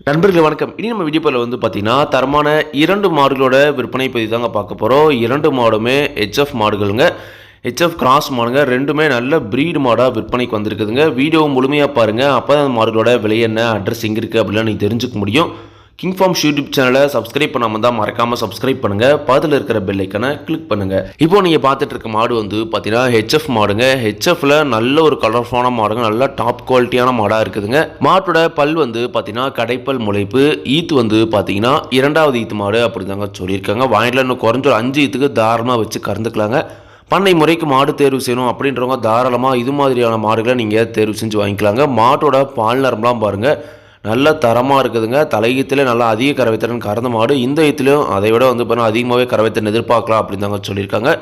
நண்பர்கள் வணக்கம். இனி நம்ம வீடியோ பதில் வந்து பார்த்தீங்கன்னா தரமான இரண்டு மாடுகளோட விற்பனை பற்றி தாங்க பார்க்க போகிறோம் இரண்டு மாடுமே ஹெச்எஃப் மாடுகளுங்க. ஹெச்எஃப் கிராஸ் மாடுங்க. ரெண்டுமே நல்ல ப்ரீடு மாடாக விற்பனைக்கு வந்திருக்குதுங்க. வீடியோ முழுமையாக பாருங்கள் அப்போ தான் அந்த மாடுகளோட விலை என்ன அட்ரஸ் எங்கே இருக்குது அப்படிலாம் நீங்கள் தெரிஞ்சுக்க முடியும். கிங் ஃபார்ம்ஸ் யூடியூப் சேனலை சப்ஸ்கிரைப் பண்ணாமல் தான் மறக்காமல் சப்ஸ்கிரைப் பண்ணுங்கள் பக்கத்தில் இருக்கிற பெல்லைக்கனை கிளிக் பண்ணுங்கள் இப்போ நீங்கள் பார்த்துட்டு இருக்க மாடு வந்து பார்த்தீங்கன்னா ஹெச்எஃப் மாடுங்க. ஹெச்எஃப்ல நல்ல ஒரு கலர்ஃபுல்லான மாடுங்க. நல்ல டாப் குவாலிட்டியான மாடாக இருக்குதுங்க. மாட்டோட பல் வந்து பார்த்தீங்கன்னா கடைப்பல் முளைப்பு. ஈத்து வந்து பார்த்தீங்கன்னா இரண்டாவது ஈத்து மாடு அப்படி தாங்க சொல்லியிருக்காங்க. வாங்கிட்டு இன்னும் குறைஞ்ச ஒரு அஞ்சு ஈத்துக்கு தாராளமாக வச்சு கறந்துக்கலாங்க. பண்ணை முறைக்கு மாடு தேர்வு செய்யணும் அப்படின்றவங்க தாராளமாக இது மாதிரியான மாடுகளை நீங்கள் தேர்வு செஞ்சு வாங்கிக்கலாங்க. மாட்டோட பால் நரம்பெலாம் பாருங்கள் நல்ல தரமாக இருக்குதுங்க. தலையீத்தில் நல்லா அதிக கறவைத்திறன் கறந்த மாடு இந்த ஈத்துலையும் அதை விட வந்து பார்த்தீங்கன்னா அதிகமாகவே கறவைத்திறன் எதிர்பார்க்கலாம் அப்படின்னு தாங்க சொல்லியிருக்காங்க.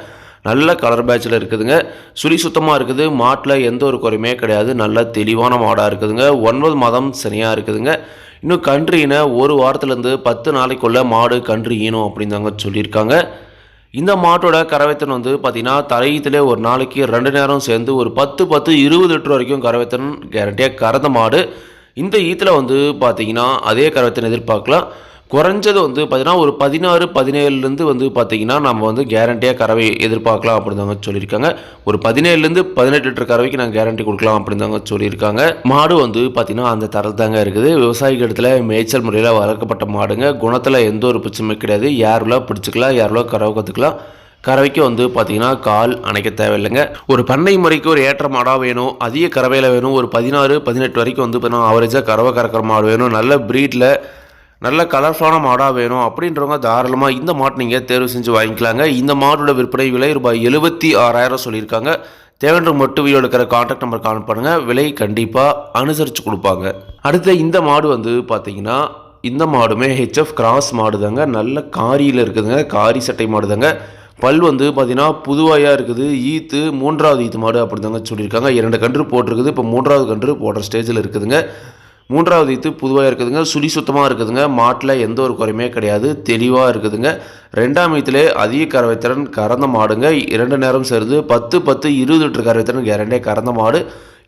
நல்ல கலர் பேட்சில் இருக்குதுங்க. சுழி சுத்தமாக இருக்குது. மாட்டில் எந்த ஒரு குறையுமே கிடையாது. நல்ல தெளிவான மாடாக இருக்குதுங்க. ஒன்பது மாதம் சரியாக இருக்குதுங்க. இன்னும் கன்று ஒரு வாரத்துலேருந்து பத்து நாளைக்குள்ளே மாடு கன்று ஈனும் அப்படின்னு தாங்க சொல்லியிருக்காங்க. இந்த மாட்டோட கறவைத்தன் வந்து பார்த்திங்கன்னா தலையீத்திலே ஒரு நாளைக்கு ரெண்டு நேரம் சேர்ந்து ஒரு பத்து பத்து இருபது லிட்டர் வரைக்கும் கறவைத்தன் கேரண்டியாக கறந்த மாடு. இந்த ஈத்தில் வந்து பார்த்தீங்கன்னா அதே கறவைத்தன் எதிர்பார்க்கலாம் குறைஞ்சது வந்து பார்த்தீங்கன்னா ஒரு பதினாறு பதினேழுலேருந்து வந்து பார்த்திங்கன்னா நம்ம வந்து கேரண்டியாக கறவை எதிர்பார்க்கலாம் அப்படின்னு தாங்க சொல்லியிருக்காங்க. ஒரு பதினேழுலேருந்து பதினெட்டு லிட்டர் கறவைக்கு நாங்கள் கேரண்டி கொடுக்கலாம் அப்படின்னு தாங்க சொல்லியிருக்காங்க. மாடு வந்து பார்த்திங்கன்னா அந்த தரத்தில் தாங்க இருக்குது. விவசாயிகள் இடத்துல மேய்ச்சல் முறையில் வளர்க்கப்பட்ட மாடுங்க. குணத்தில் எந்த ஒரு பிரச்சனையும் கிடையாது. யாரெல்லாம் பிடிச்சிக்கலாம் யாரெல்லாம் கறவை கற்றுக்கலாம் கறவைக்கு வந்து பார்த்தீங்கன்னா கால் அணைக்க தேவையில்லைங்க. ஒரு பண்ணை முறைக்கு ஒரு ஏற்ற மாடாக வேணும். அதிக கறவையில் வேணும். ஒரு பதினாறு பதினெட்டு வரைக்கும் வந்து பார்த்தீங்கன்னா ஆவரேஜாக கறவை கறக்கிற மாடு வேணும். நல்ல ப்ரீடில் நல்ல கலர்ஃபுல்லான மாடாக வேணும். அப்படின்றவங்க தாராளமாக இந்த மாட்டை நீங்கள் தேர்வு செஞ்சு வாங்கிக்கலாங்க. இந்த மாடோட விற்பனை விலை ரூபாய் எழுபத்தி ஆறாயிரம் சொல்லியிருக்காங்க. தேவைன்ற மட்டும் வீடியோ இருக்கிற காண்டாக்ட் நம்பர் கால் பண்ணுங்கள் விலை கண்டிப்பாக அனுசரித்து கொடுப்பாங்க. அடுத்து இந்த மாடு வந்து பார்த்தீங்கன்னா இந்த மாடுமே ஹெச்எஃப் கிராஸ் மாடுதாங்க. நல்ல காரியில் இருக்குதுங்க. காரி சட்டை மாடுதாங்க. பல் வந்து பார்த்தீங்கன்னா புதுவாயாக இருக்குது. ஈத்து மூன்றாவது ஈத்து மாடு அப்படி தாங்க சொல்லியிருக்காங்க. இரண்டு கன்று போட்டிருக்குது. இப்போ மூன்றாவது கன்று போடுற ஸ்டேஜில் இருக்குதுங்க. மூன்றாவது ஈத்து புதுவாக இருக்குதுங்க. சுழி சுத்தமாக இருக்குதுங்க. மாட்டில் எந்த ஒரு குறையுமே கிடையாது. தெளிவாக இருக்குதுங்க. ரெண்டாம் ஈத்துலே அதிக கறவைத்திறன் கறந்த மாடுங்க. இரண்டு நேரம் சேருது. பத்து பத்து இருபது லிட்டர் கறவைத்திறன் கேரண்டே கறந்த மாடு.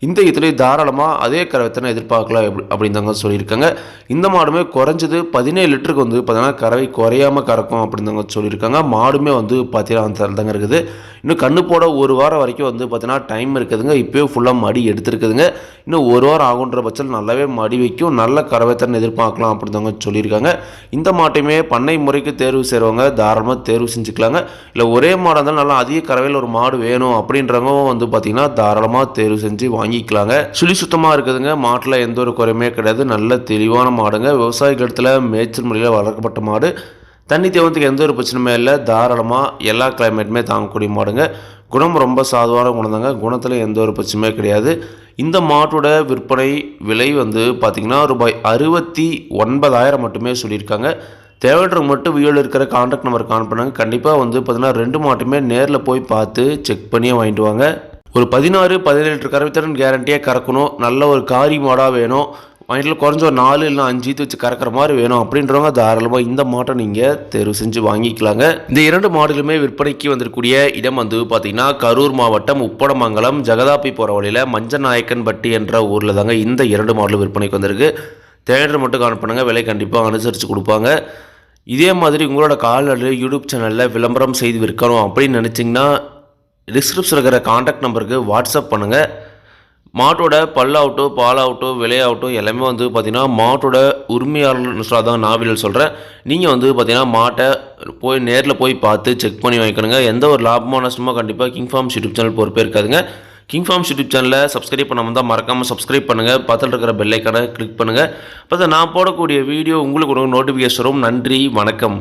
இந்த இதுலேயும் தாராளமாக அதே கறவைத்தனை எதிர்பார்க்கலாம் அப்படின்னு தாங்க சொல்லியிருக்காங்க. இந்த மாடுமே குறைஞ்சது பதினேழு லிட்டருக்கு வந்து பார்த்தீங்கன்னா கறவை குறையாமல் கறக்கும் அப்படின்னு தாங்க சொல்லியிருக்காங்க. மாடுமே வந்து பார்த்தீங்கன்னா அந்த தாங்க இருக்குது. இன்னும் கண்ணு போட ஒரு வாரம் வரைக்கும் வந்து பார்த்தீங்கன்னா டைம் இருக்குதுங்க. இப்போயே ஃபுல்லாக மடி எடுத்துருக்குதுங்க. இன்னும் ஒரு வாரம் ஆகுன்ற பட்சத்தில் நல்லாவே மடி வைக்கும். நல்ல கறவைத்தனை எதிர்பார்க்கலாம் அப்படின்னு தாங்க சொல்லியிருக்காங்க. இந்த மாட்டையுமே பண்ணை முறைக்கு தேர்வு செய்கிறவங்க தாராளமாக தேர்வு செஞ்சுக்கலாங்க. இல்லை ஒரே மாடாக இருந்தாலும் நல்லா அதிக கறவையில் ஒரு மாடு வேணும் அப்படின்றவங்க வந்து பார்த்திங்கன்னா தாராளமாக தேர்வு செஞ்சு வாங்கிக்கலாங்க. சுழி சுத்தமாக இருக்குதுங்க. மாட்டில் எந்த ஒரு குறையுமே கிடையாது. நல்ல தெளிவான மாடுங்க. விவசாயிகள் இடத்துல மேய்ச்சல் முறையில் வளர்க்கப்பட்ட மாடு. தண்ணி தேவத்துக்கு எந்த ஒரு பிரச்சனையுமே இல்லை. தாராளமாக எல்லா கிளைமேட்டுமே தாங்கக்கூடிய மாடுங்க. குணம் ரொம்ப சாதுவான குணம் தாங்க குணத்தில் எந்த ஒரு பிரச்சனையுமே கிடையாது. இந்த மாட்டோட விற்பனை விலை வந்து பார்த்திங்கன்னா ரூபாய் அறுபத்தி ஒன்பதாயிரம் மட்டுமே சொல்லியிருக்காங்க. தேவைன்றவங்க மட்டும் வீடியோவில் இருக்கிற கான்டாக்ட் நம்பர் கான் பண்ணுங்க. கண்டிப்பாக வந்து பார்த்திங்கன்னா ரெண்டு மாட்டுமே நேரில் போய் பார்த்து செக் பண்ணியே வாங்கிட்டு வாங்க. ஒரு பதினாறு பதினேழு லிட்டர் கறவைத்திறன் கேரண்டியாக கறக்கணும். நல்ல ஒரு காரி மாடாக வேணும். வாங்கிட்டு குறைஞ்ச ஒரு நாலு இல்லை அஞ்சு ஈத்து வச்சு கறக்கிற மாதிரி வேணும் அப்படின்றவங்க தாராளமாக இந்த மாட்டை நீங்கள் தேர்வு செஞ்சு வாங்கிக்கலாங்க. இந்த இரண்டு மாடுகளுமே விற்பனைக்கு வந்திருக்கக்கூடிய இடம் வந்து பார்த்தீங்கன்னா கரூர் மாவட்டம் உப்படமங்கலம் ஜெகதாப்பி போகிற வழியில் மஞ்சநாயக்கன்பட்டி என்ற ஊரில் தாங்க இந்த இரண்டு மாடலும் விற்பனைக்கு வந்திருக்கு. தேடர் மட்டும் கான் பண்ணுங்கள் விலை கண்டிப்பாக அனுசரித்து கொடுப்பாங்க. இதே மாதிரி உங்களோட கால்நடை யூடியூப் சேனலில் விளம்பரம் செய்து விற்கணும் அப்படின்னு நினச்சிங்கன்னா டிஸ்கிரிப்ஷன் இருக்கிற காண்டாக்ட் நம்பருக்கு வாட்ஸ்அப் பண்ணுங்கள் மாட்டோட பல்லாகட்டும் பாலாகட்டும் விலையாகட்டும் எல்லாமே வந்து பார்த்திங்கன்னா மாட்டோட உரிமையாளர் தான் நாவிலில் சொல்கிறேன் நீங்கள் வந்து பார்த்திங்கன்னா மாட்டை போய் நேரில் போய் பார்த்து செக் பண்ணி வாங்கிக்கணுங்க. எந்த ஒரு லாபமோ நஷ்டமோ கண்டிப்பாக கிங் ஃபார்ம்ஸ் யூடியூப் சேனல் பொறுப்பே இருக்காதுங்க. கிங் ஃபார்ம்ஸ் யூடியூப் சேனலை சப்ஸ்கிரைப் பண்ணாமல் தான் மறக்காமல் சப்ஸ்கிரைப் பண்ணுங்கள் பக்கத்தில் இருக்கிற பெல்லைக்கான கிளிக் பண்ணுங்கள் பார்த்தா நான் போடக்கூடிய வீடியோ உங்களுக்கு நோட்டிஃபிகேஷன் வரும். நன்றி வணக்கம்.